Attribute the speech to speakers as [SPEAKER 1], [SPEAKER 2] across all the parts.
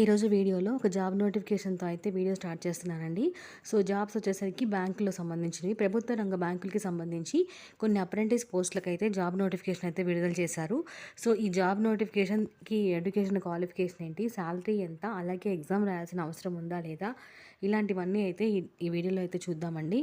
[SPEAKER 1] ఈరోజు వీడియోలో ఒక జాబ్ నోటిఫికేషన్తో అయితే వీడియో స్టార్ట్ చేస్తున్నానండి. సో జాబ్స్ వచ్చేసరికి బ్యాంకులో సంబంధించినవి. ప్రభుత్వ రంగ బ్యాంకులకి సంబంధించి కొన్ని అప్రెంటిస్ పోస్టులకు అయితే జాబ్ నోటిఫికేషన్ అయితే విడుదల చేశారు. సో ఈ జాబ్ నోటిఫికేషన్కి ఎడ్యుకేషన్ క్వాలిఫికేషన్ ఏంటి శాలరీ ఎంత అలాగే ఎగ్జామ్ రాయాల్సిన అవసరం ఉందా లేదా ఇలాంటివన్నీ అయితే ఈ ఈ వీడియోలో అయితే చూద్దామండి.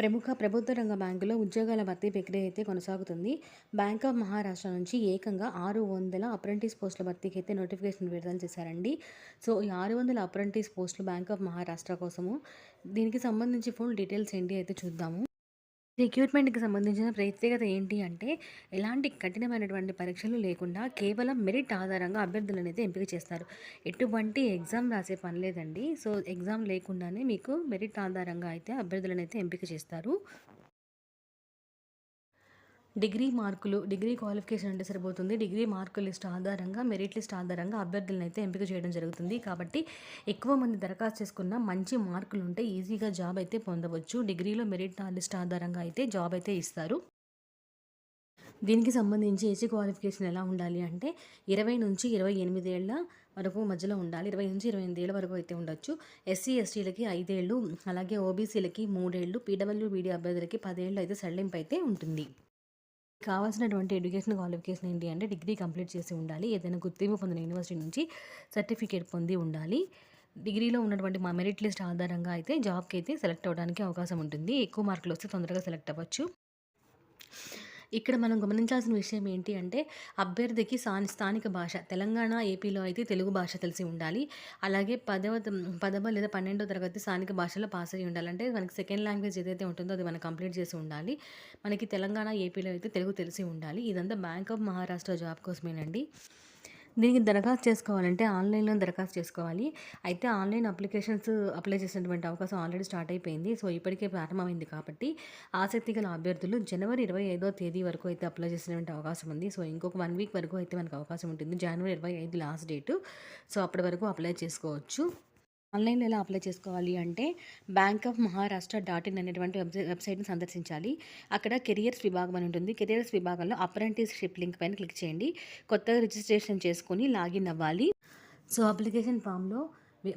[SPEAKER 1] ప్రముఖ ప్రభుత్వ రంగ బ్యాంకులో ఉద్యోగాల భర్తీ ప్రక్రియ అయితే కొనసాగుతుంది. బ్యాంక్ ఆఫ్ మహారాష్ట్ర నుంచి ఏకంగా ఆరు వందల అప్రెంటిస్ పోస్టుల భర్తీకి అయితే నోటిఫికేషన్ విడుదల చేశారండి. సో ఈ ఆరు వందల అప్రెంటిస్ పోస్టులు బ్యాంక్ ఆఫ్ మహారాష్ట్ర కోసము. దీనికి సంబంధించి ఫుల్ డీటెయిల్స్ ఏంటి అయితే చూద్దాము. రిక్రూట్మెంట్కి సంబంధించిన ప్రత్యేకత ఏంటి అంటే ఎలాంటి కఠినమైనటువంటి పరీక్షలు లేకుండా కేవలం మెరిట్ ఆధారంగా అభ్యర్థులను అయితే ఎంపిక చేస్తారు. ఎటువంటి ఎగ్జామ్ రాసే పని లేదండి. సో ఎగ్జామ్ లేకుండానే మీకు మెరిట్ ఆధారంగా అయితే అభ్యర్థులను అయితే ఎంపిక చేస్తారు. డిగ్రీ మార్కులు డిగ్రీ క్వాలిఫికేషన్ అంటే సరిపోతుంది. డిగ్రీ మార్కుల లిస్ట్ ఆధారంగా మెరిట్ లిస్ట్ ఆధారంగా అభ్యర్థులను అయితే ఎంపిక చేయడం జరుగుతుంది. కాబట్టి ఎక్కువ మంది దరఖాస్తు చేసుకున్న మంచి మార్కులు ఉంటే ఈజీగా జాబ్ అయితే పొందవచ్చు. డిగ్రీలో మెరిట్ లిస్ట్ ఆధారంగా అయితే జాబ్ అయితే ఇస్తారు. దీనికి సంబంధించి ఏసీ క్వాలిఫికేషన్ ఎలా ఉండాలి అంటే ఇరవై నుంచి ఇరవై ఎనిమిది ఏళ్ళ వరకు మధ్యలో ఉండాలి. ఇరవై నుంచి ఇరవై ఎనిమిది ఏళ్ళ వరకు అయితే ఉండొచ్చు. ఎస్సీ ఎస్టీలకి ఐదేళ్ళు అలాగే ఓబీసీలకి మూడేళ్ళు పీడబ్ల్యూబీడీ అభ్యర్థులకి పదేళ్ళు అయితే సడలింపు అయితే ఉంటుంది. కావాల్సినటువంటి ఎడ్యుకేషన్ క్వాలిఫికేషన్ ఏంటి అంటే డిగ్రీ కంప్లీట్ చేసి ఉండాలి. ఏదైనా గుర్తింపు పొందిన యూనివర్సిటీ నుంచి సర్టిఫికేట్ పొంది ఉండాలి. డిగ్రీలో ఉన్నటువంటి మా మెరిట్ లిస్ట్ ఆధారంగా అయితే జాబ్కి అయితే సెలెక్ట్ అవ్వడానికి అవకాశం ఉంటుంది. ఎక్కువ మార్కులు వస్తే తొందరగా సెలెక్ట్ అవ్వచ్చు. ఇక్కడ మనం గమనించాల్సిన విషయం ఏంటి అంటే అభ్యర్థికి స్థాని స్థానిక భాష తెలంగాణ ఏపీలో అయితే తెలుగు భాష తెలిసి ఉండాలి. అలాగే పదవ పదవ లేదా పన్నెండవ తరగతి స్థానిక భాషలో పాస్ అయ్యి ఉండాలి. అంటే మనకి సెకండ్ లాంగ్వేజ్ ఏదైతే ఉంటుందో అది మనం కంప్లీట్ చేసి ఉండాలి. మనకి తెలంగాణ ఏపీలో అయితే తెలుగు తెలిసి ఉండాలి. ఇదంతా బ్యాంక్ ఆఫ్ మహారాష్ట్ర జాబ్ కోసమేనండి. దీనికి దరఖాస్తు చేసుకోవాలంటే ఆన్లైన్లో దరఖాస్తు చేసుకోవాలి. అయితే ఆన్లైన్ అప్లికేషన్స్ అప్లై చేసినటువంటి అవకాశం ఆల్రెడీ స్టార్ట్ అయిపోయింది. సో ఇప్పటికే ప్రారంభమైంది కాబట్టి ఆసక్తి గల అభ్యర్థులు జనవరి ఇరవై ఐదో తేదీ వరకు అయితే అప్లై చేసినటువంటి అవకాశం ఉంది. సో ఇంకొక వన్ వీక్ వరకు అయితే మనకు అవకాశం ఉంటుంది. జనవరి ఇరవై ఐదు లాస్ట్ డేటు. సో అప్పటి వరకు అప్లై చేసుకోవచ్చు. ఆన్లైన్లో ఎలా అప్లై చేసుకోవాలి అంటే Bank of Maharashtra dot in అనేటువంటి వెబ్సైట్ వెబ్సైట్ని సందర్శించాలి. అక్కడ కెరియర్స్ విభాగం అని ఉంటుంది. కెరియర్స్ విభాగంలో అప్రెంటిస్షిప్ లింక్ పైన క్లిక్ చేయండి. కొత్తగా రిజిస్ట్రేషన్ చేసుకొని లాగిన్ అవ్వాలి. సో అప్లికేషన్ ఫామ్లో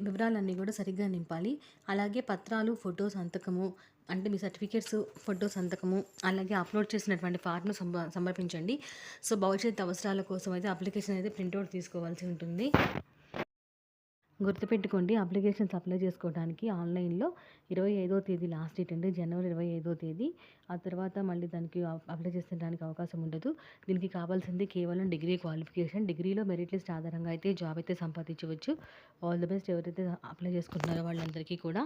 [SPEAKER 1] వివరాలన్నీ కూడా సరిగ్గా నింపాలి. అలాగే పత్రాలు ఫోటో సంతకము అంటే మీ సర్టిఫికేట్స్ ఫోటో సంతకము అలాగే అప్లోడ్ చేసినటువంటి ఫార్మ్ను సమర్పించండి సో భవిష్యత్ అవసరాల కోసం అయితే అప్లికేషన్ అయితే ప్రింట్అవుట్ తీసుకోవాల్సి ఉంటుంది. గుర్తుపెట్టుకోండి అప్లికేషన్స్ అప్లై చేసుకోవడానికి ఆన్లైన్లో ఇరవై ఐదో తేదీ లాస్ట్ డేట్ అండి జనవరి ఇరవై ఐదో తేదీ. ఆ తర్వాత మళ్ళీ దానికి అప్లై చేసేదానికి అవకాశం ఉండదు. దీనికి కావాల్సింది కేవలం డిగ్రీ క్వాలిఫికేషన్. డిగ్రీలో మెరిట్ లిస్ట్ ఆధారంగా అయితే జాబ్ అయితే సంపాదించవచ్చు. ఆల్ ది బెస్ట్ ఎవరైతే అప్లై చేసుకుంటున్నారో వాళ్ళందరికీ కూడా.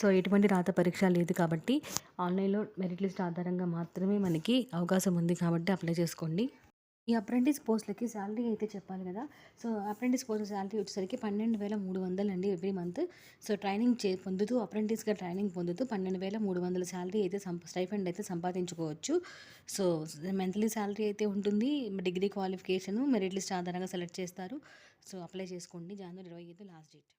[SPEAKER 1] సో ఎటువంటి రాత పరీక్ష లేదు కాబట్టి ఆన్లైన్లో మెరిట్ లిస్ట్ ఆధారంగా మాత్రమే మనకి అవకాశం ఉంది కాబట్టి అప్లై చేసుకోండి. ఈ అప్రెంటిస్ పోస్ట్లకి శాలరీ అయితే చెప్పాలి కదా. సో అప్రెంటిస్ పోస్ట్ శాలరీ వచ్చేసరికి పన్నెండు వేల మూడు వందలు అండి ఎవ్రీ మంత్. సో ట్రైనింగ్ చే పొందుతూ అప్రెంటిస్గా ట్రైనింగ్ పొందుతూ పన్నెండు వేల మూడు వందల శాలరీ అయితే సంప స్టైఫండ్ అయితే సంపాదించుకోవచ్చు. సో మంత్లీ శాలరీ అయితే ఉంటుంది. డిగ్రీ క్వాలిఫికేషను మెరిట్ లిస్ట్ ఆధారంగా సెలెక్ట్ చేస్తారు. సో అప్లై చేసుకోండి. జనవరి ఇరవై ఐదు లాస్ట్ డేట్.